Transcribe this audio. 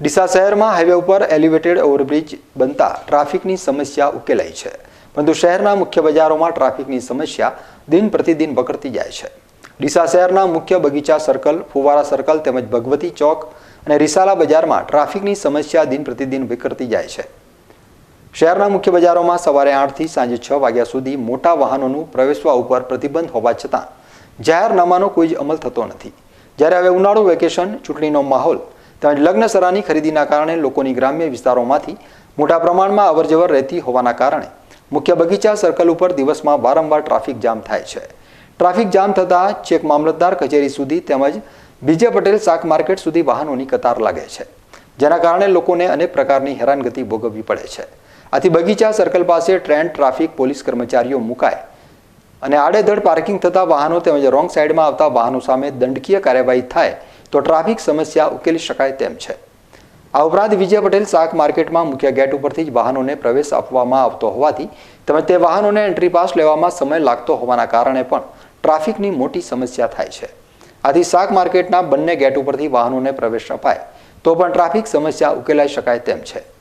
ડીસા શહેરમાં હાઈવે ઉપર elevated overbridge બનતા ટ્રાફિકની સમસ્યા ઉકેલાઈ છે. પરંતુ શહેરના મુખ્ય બજારોમાં ટ્રાફિકની સમસ્યા દિન પ્રતિદિન વકરતી જાય છે. ડીસા શહેરના મુખ્ય બગીચા સર્કલ, ફુવારા સર્કલ તેમજ ભગવતી ચોક અને રિસાલા બજારમાં ટ્રાફિકની સમસ્યા દિન પ્રતિદિન વિકરતી જાય છે. શહેરના મુખ્ય બજારોમાં સવારે આઠથી સાંજે છ વાગ્યા સુધી મોટા વાહનોનું પ્રવેશવા ઉપર પ્રતિબંધ હોવા છતાં જાહેરનામાનો કોઈ જ અમલ થતો નથી. જ્યારે હવે ઉનાળુ વેકેશન, ચૂંટણીનો માહોલ તેમજ લગ્નસરાની ખરીદીના કારણે લોકોની ગ્રામ્ય વિસ્તારોમાંથી મોટા પ્રમાણમાં અવરજવર રહેતી હોવાના કારણે મુખ્ય બગીચા સર્કલ ઉપર દિવસમાં વારંવાર ટ્રાફિક જામ થાય છે. ટ્રાફિક જામ થતાં ચેક મામલતદાર કચેરી સુધી તેમજ બીજે પટેલ શાક માર્કેટ સુધી વાહનોની કતાર લાગે છે. જેના કારણે લોકોને અનેક પ્રકારની હેરાનગતિ ભોગવવી પડે છે. આથી બગીચા સર્કલ પાસે ટ્રેન, ટ્રાફિક, પોલીસ કર્મચારીઓ મુકાય અને આડેધડ પાર્કિંગ થતા વાહનો તેમજ રોંગ સાઈડમાં આવતા વાહનો સામે દંડકીય કાર્યવાહી થાય તો ટ્રાફિક સમસ્યા ઉકેલી શકાય તેમ છે. આ ઉપરાંત વિજય પટેલ શાક માર્કેટમાં મુખ્ય ગેટ ઉપરથી જ વાહનોને પ્રવેશ આપવામાં આવતો હોવાથી તેમજ તે વાહનોને એન્ટ્રી પાસ લેવામાં સમય લાગતો હોવાના કારણે પણ ટ્રાફિકની મોટી સમસ્યા થાય છે. આથી શાક માર્કેટના બંને ગેટ ઉપરથી વાહનોને પ્રવેશ અપાય તો પણ ટ્રાફિક સમસ્યા ઉકેલાઈ શકાય તેમ છે.